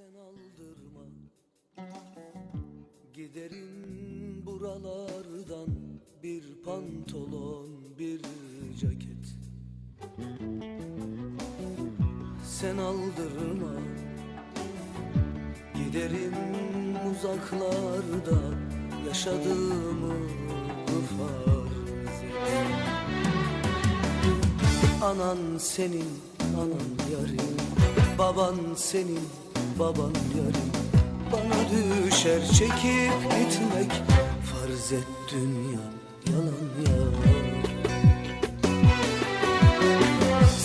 Sen aldırma. Giderim buralardan Bir pantolon bir ceket. Sen aldırma. Giderim uzaklarda Yaşadığımı farz et Anan senin, anan yarim. Baban senin, baban yarim Bana düşer çekip gitmek Farz et dünya yalan ya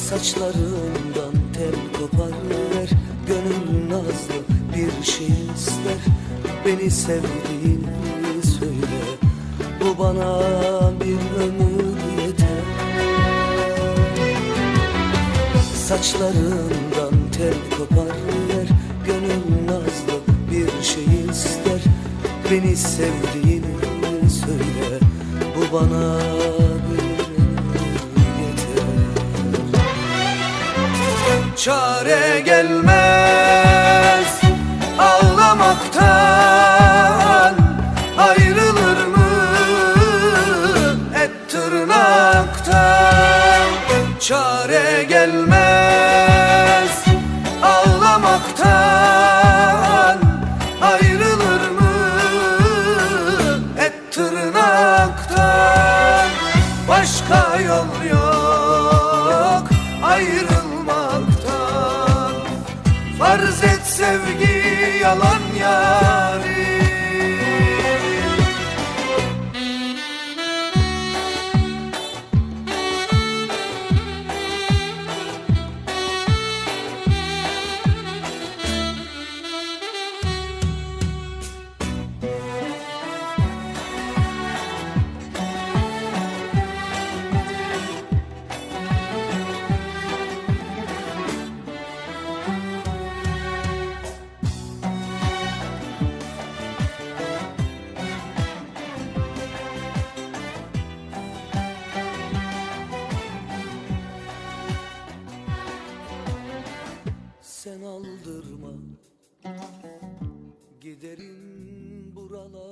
Saçlarından tel kopar ver Gönül nazlı bir şey ister. Beni sevdiğini söyle Bu bana bir ömür yeter. Saçlarından tel kopar sevdiğini söyle. Bu bana bir yeter Çare gelmez. Ağlamaktan Ayrılır mı? Et tırnaktan Çare gelmez. Ağlamaktan yol yok ayrılmaktan. Farz et sevgi yalan yarim Sen aldırma. Giderim pantolon